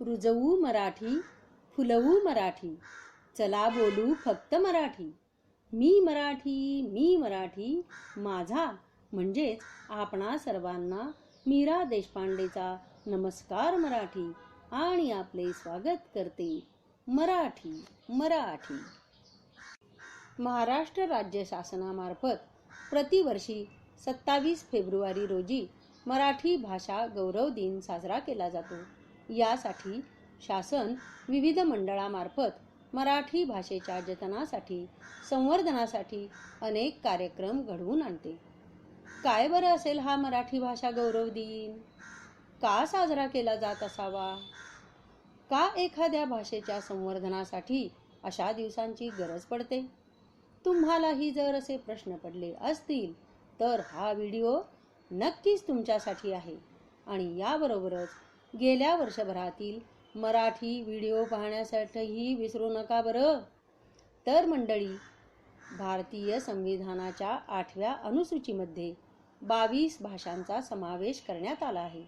रुजवू मराठी फुलवू मराठी चला बोलू फक्त मराठी. मी मराठी मी मराठी माझा म्हणजेच आपणा सर्वांना मीरा देशपांडेचा नमस्कार मराठी आणि आपले स्वागत करते मराठी मराठी. महाराष्ट्र राज्य शासनामार्फत प्रतिवर्षी सत्तावीस फेब्रुवारी रोजी मराठी भाषा गौरव दिन साजरा केला जातो. यासाठी शासन विविध मंडळामार्फत मराठी भाषेच्या जतनासाठी संवर्धनासाठी अनेक कार्यक्रम घडवून आणते. काय बरं असेल हा मराठी भाषा गौरव दिन? का साजरा केला जात असावा? का एखाद्या भाषेच्या संवर्धनासाठी अशा दिवसांची गरज पडते? तुम्हालाही जर असे प्रश्न पडले असतील तर हा व्हिडिओ नक्कीच तुमच्यासाठी आहे आणि याबरोबरच गेल्या वर्षभरातील मराठी व्हिडिओ पाहण्यासाठीही विसरू नका बरं. तर मंडळी भारतीय संविधानाच्या आठव्या अनुसूचीमध्ये बावीस भाषांचा समावेश करण्यात आला आहे.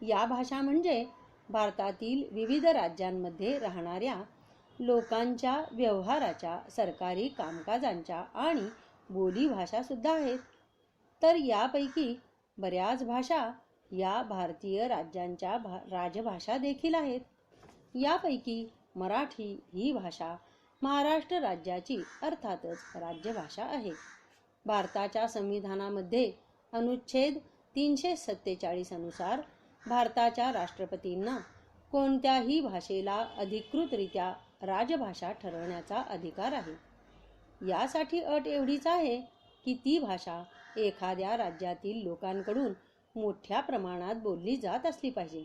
या भाषा म्हणजे भारतातील विविध राज्यांमध्ये राहणाऱ्या लोकांच्या व्यवहाराच्या सरकारी कामकाजांच्या आणि बोलीभाषासुद्धा आहेत. तर यापैकी बऱ्याच भाषा या भारतीय राज्यांच्या भा राजभाषा देखील आहेत. यापैकी मराठी ही भाषा महाराष्ट्र राज्याची अर्थातच राज्यभाषा आहे. भारताच्या संविधानामध्ये अनुच्छेद तीनशे सत्तेचाळीस अनुसार भारताच्या राष्ट्रपतींना कोणत्याही भाषेला अधिकृतरित्या राजभाषा ठरवण्याचा अधिकार आहे. यासाठी अट एवढीच आहे की ती भाषा एखाद्या राज्यातील लोकांकडून मोठ्या प्रमाणात बोलली जात असली पाहिजे.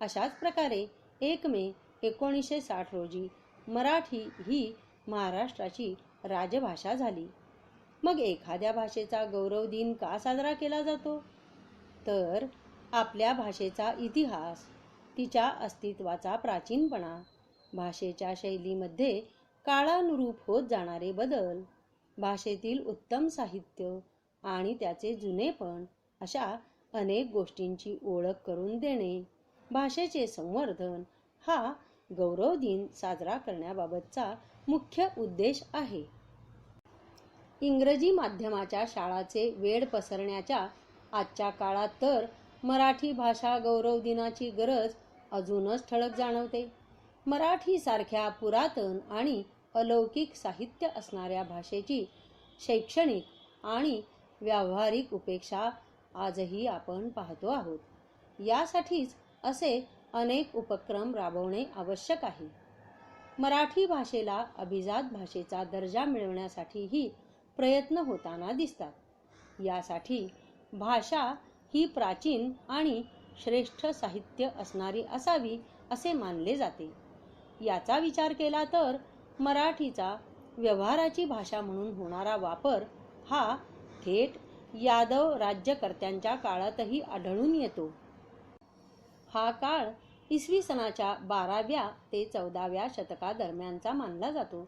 अशाच प्रकारे एक मे एकोणीसशे साठ रोजी मराठी ही महाराष्ट्राची राजभाषा झाली. मग एखाद्या भाषेचा गौरव दिन का साजरा केला जातो? तर आपल्या भाषेचा इतिहास तिच्या अस्तित्वाचा प्राचीनपणा भाषेच्या शैलीमध्ये काळानुरूप होत जाणारे बदल भाषेतील उत्तम साहित्य आणि त्याचे जुनेपण अशा अनेक गोष्टींची ओळख करून देणे भाषेचे संवर्धन हा गौरव दिन साजरा करण्याबाबतचा मुख्य उद्देश आहे. इंग्रजी माध्यमाच्या शाळाचे वेड पसरण्याच्या आजच्या काळात तर मराठी भाषा गौरव दिनाची गरज अजूनच ठळक जाणवते. मराठी सारख्या पुरातन आणि अलौकिक साहित्य असणाऱ्या भाषेची शैक्षणिक आणि व्यावहारिक उपेक्षा आजही आपण पाहतो आहोत. यासाठीच असे अनेक उपक्रम राबवणे आवश्यक आहे. मराठी भाषेला अभिजात भाषेचा दर्जा मिळवण्यासाठीही प्रयत्न होताना दिसतात. यासाठी भाषा ही प्राचीन आणि श्रेष्ठ साहित्य असणारी असावी असे मानले जाते. याचा विचार केला तर मराठीचा व्यवहाराची भाषा म्हणून होणारा वापर हा थेट यादव राज्यकर्त्यांच्या काळातही आढळून येतो. हा काळ इसवी सनाच्या बाराव्या ते चौदाव्या शतकादरम्यानचा मानला जातो.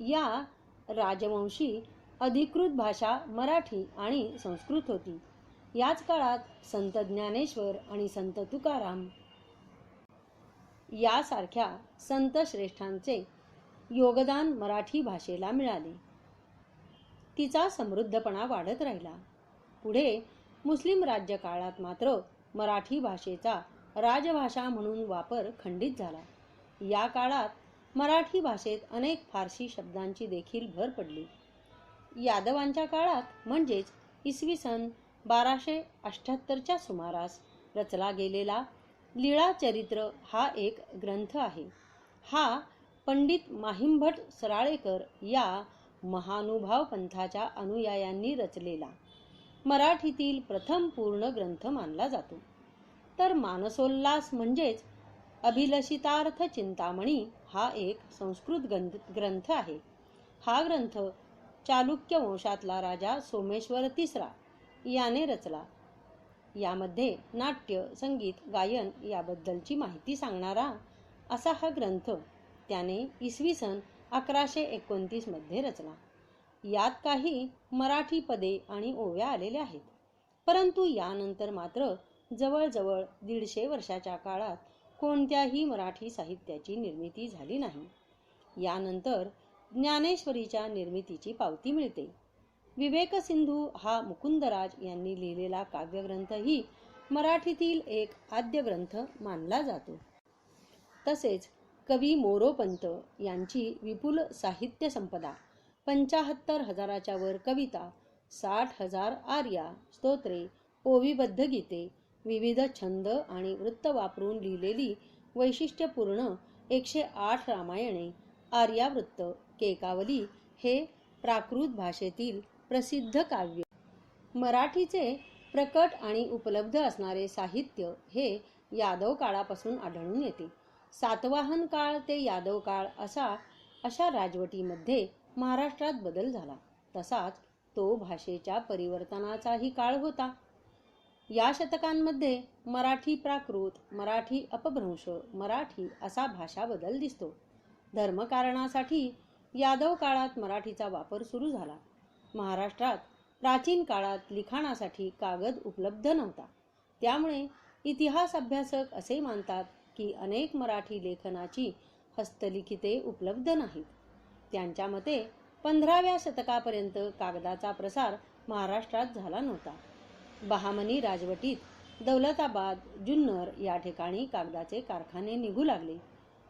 या राजवंशी अधिकृत भाषा मराठी आणि संस्कृत होती. याच काळात संत ज्ञानेश्वर आणि संत तुकाराम यासारख्या संत श्रेष्ठांचे योगदान मराठी भाषेला मिळाले. तिचा समृद्धपणा वाढत राहिला. पुढे मुस्लिम राज्यकाळात मात्र मराठी भाषेचा राजभाषा म्हणून वापर खंडित झाला. या काळात मराठी भाषेत अनेक फारसी शब्दांची देखील भर पडली. यादवांच्या काळात म्हणजेच इसवी सन बाराशे अठ्ठ्याहत्तरच्या सुमारास रचला गेलेला लीळा चरित्र हा एक ग्रंथ आहे. हा पंडित माहिमभट सराळेकर या महानुभाव पंथाच्या अनुयायांनी रचलेला. मराठीतील प्रथम पूर्ण ग्रंथ मानला जातो. तर मानसोल्लास म्हणजेच अभिलषितार्थ चिंतामणी हा एक संस्कृत ग्रंथ आहे. हा ग्रंथ चालुक्य वंशातला राजा सोमेश्वर तिसरा याने रचला. यामध्ये नाट्य संगीत गायन याबद्दलची माहिती सांगणारा असा हा ग्रंथ त्याने इसवी सन अकराशे एकोणतीसमध्ये रचला. यात काही मराठी पदे आणि ओव्या आलेल्या आहेत. परंतु यानंतर मात्र जवळजवळ दीडशे वर्षाच्या काळात कोणत्याही मराठी साहित्याची निर्मिती झाली नाही. यानंतर ज्ञानेश्वरीच्या निर्मितीची पावती मिळते. विवेक सिंधू हा मुकुंदराज यांनी लिहिलेला काव्यग्रंथही मराठीतील एक आद्य ग्रंथ मानला जातो. तसेच कवी मोरोपंत यांची विपुल साहित्य संपदा. पंचाहत्तर हजाराच्या वर कविता साठ हजार आर्या स्तोत्रे ओविबद्ध गीते विविध छंद आणि वृत्त वापरून लिहिलेली वैशिष्ट्यपूर्ण एकशे आठ रामायणे आर्यावृत्त केकावली हे प्राकृत भाषेतील प्रसिद्ध काव्य. मराठीचे प्रकट आणि उपलब्ध असणारे साहित्य हे यादव काळापासून आढळून येते. सातवाहन काळ ते यादव काळ असा अशा राजवटीमध्ये महाराष्ट्रात बदल झाला. तसाच तो भाषेच्या परिवर्तनाचाही काळ होता. या शतकांमध्ये मराठी प्राकृत मराठी अपभ्रंश मराठी असा भाषा बदल दिसतो. धर्मकारणासाठी यादव काळात मराठीचा वापर सुरू झाला. महाराष्ट्रात प्राचीन काळात लिखाणासाठी कागद उपलब्ध नव्हता. त्यामुळे इतिहास अभ्यासक असे मानतात की अनेक मराठी लेखनाची हस्तलिखिते उपलब्ध नाहीत. त्यांच्या मते पंधराव्या शतकापर्यंत कागदाचा प्रसार महाराष्ट्रात झाला नव्हता. बहामनी राजवटीत दौलताबाद जुन्नर या ठिकाणी कागदाचे कारखाने निघू लागले.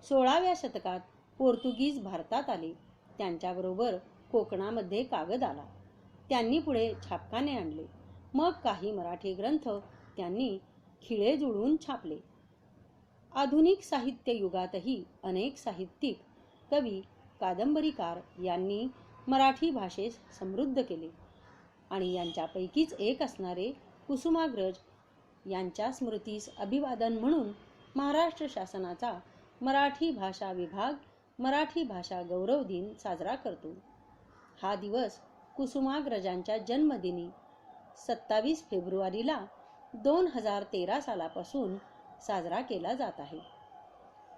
सोळाव्या शतकात पोर्तुगीज भारतात आले. त्यांच्याबरोबर कोकणामध्ये कागद आला. त्यांनी पुढे छापखाने आणले. मग काही मराठी ग्रंथ त्यांनी खिळे जुळवून छापले. आधुनिक साहित्य युगातही अनेक साहित्यिक कवी कादंबरीकार यांनी मराठी भाषेस समृद्ध केले आणि यांच्यापैकीच एक असणारे कुसुमाग्रज यांच्या स्मृतीस अभिवादन म्हणून महाराष्ट्र शासनाचा मराठी भाषा विभाग मराठी भाषा गौरव दिन साजरा करतो. हा दिवस कुसुमाग्रजांच्या जन्मदिनी सत्तावीस फेब्रुवारीला दोन हजार तेरा सालापासून साजरा केला जात आहे.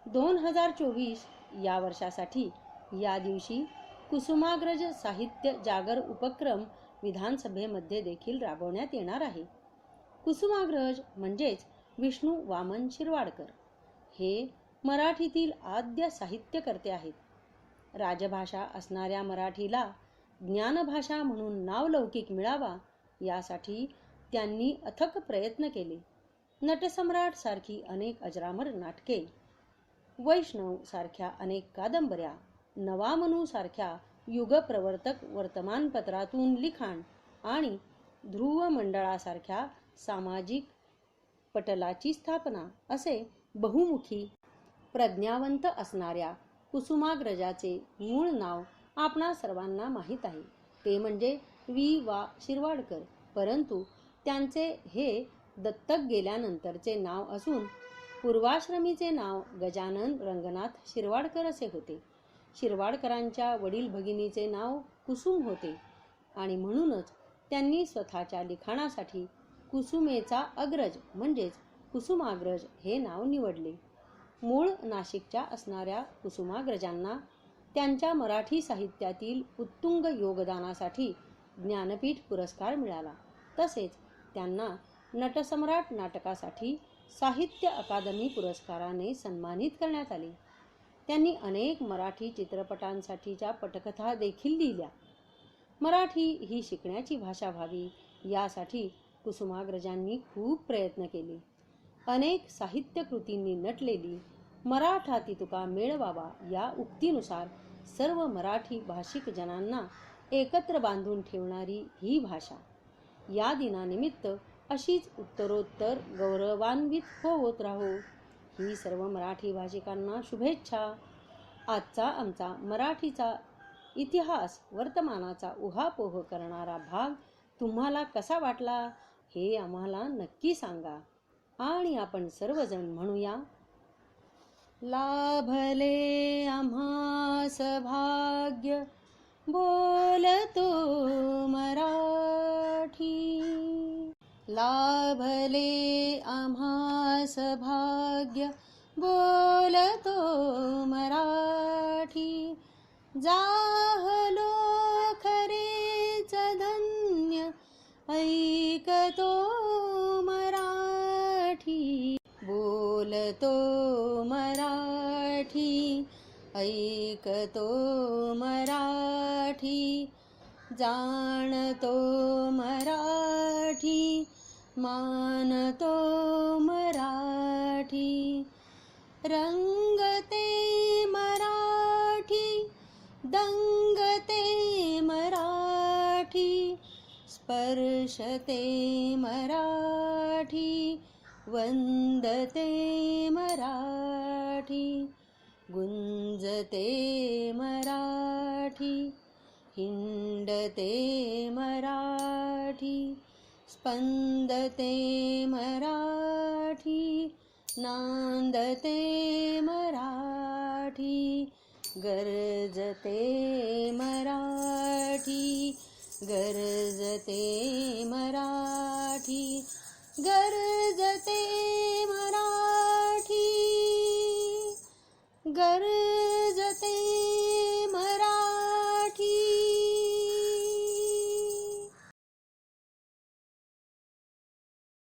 दोन हजार चोवीस या वर्षासाठी या दिवशी कुसुमाग्रज साहित्य जागर उपक्रम विधानसभेमध्ये देखील राबवण्यात येणार आहे. कुसुमाग्रज म्हणजेच विष्णू वामन शिरवाडकर हे मराठीतील आद्य साहित्यकर्ते आहेत. राजभाषा असणाऱ्या मराठीला ज्ञानभाषा म्हणून नावलौकिक मिळावा यासाठी त्यांनी अथक प्रयत्न केले. नटसम्राट सारखी अनेक अजरामर नाटके. वैष्णव सारख्या अनेक कादंबऱ्या नवामनू सारख्या युगप्रवर्तक वर्तमानपत्रातून लिखाण आणि ध्रुव मंडळासारख्या सामाजिक पटलाची स्थापना असे बहुमुखी प्रज्ञावंत असणाऱ्या कुसुमाग्रजाचे मूळ नाव आपणा सर्वांना माहीत आहे. ते म्हणजे वी. वा. शिरवाडकर. परंतु त्यांचे हे दत्तक गेल्यानंतरचे नाव असून पूर्वाश्रमीचे नाव गजानन रंगनाथ शिरवाडकर असे होते. शिरवाडकरांच्या वडील भगिनीचे नाव कुसुम होते आणि म्हणूनच त्यांनी स्वतःच्या लिखाणासाठी कुसुमेचा अग्रज म्हणजेच कुसुमाग्रज हे नाव निवडले. मूळ नाशिकच्या असणाऱ्या कुसुमाग्रजांना त्यांच्या मराठी साहित्यातील उत्तुंग योगदानासाठी ज्ञानपीठ पुरस्कार मिळाला. तसेच त्यांना नटसम्राट नाटकासाठी साहित्य अकादमी पुरस्काराने सन्मानित करण्यात आले. त्यांनी अनेक मराठी चित्रपटांसाठीच्या पटकथा देखील लिहिल्या. मराठी ही शिकण्याची भाषा व्हावी यासाठी कुसुमाग्रजांनी खूप प्रयत्न केले. अनेक साहित्य कृतींनी नटलेली मराठा तुका मेळवावा या उक्तीनुसार सर्व मराठी भाषिक जनांना एकत्र बांधून ठेवणारी ही भाषा. या दिनानिमित्त अशीच उत्तरोत्तर गौरवान्वित होत राहो. ही सर्व मराठी भाषिकांना शुभेच्छा. आजचा आमचा मराठीचा इतिहास वर्तमानाचा उहापोह करणारा भाग तुम्हाला कसा वाटला हे आम्हाला नक्की सांगा. आणि आपण सर्वजण म्हणूया लाभले आम्हास भाग्य बोलतो मराठी. लाभले आम्हास भाग्य बोलतो मराठी. जाहलो खरेच धन्य ऐकतो मराठी. बोलतो मराठी ऐकतो मराठी. जाणतो मराठी मानतो मराठी. रंगते मराठी दंगते मराठी स्पर्शते मराठी वंदते मराठी गुंजते मराठी हिंडते मराठी. स्पंदते मराठी नांदते मराठी गरजते मराठी गरजते मराठी गरजते मराठी गर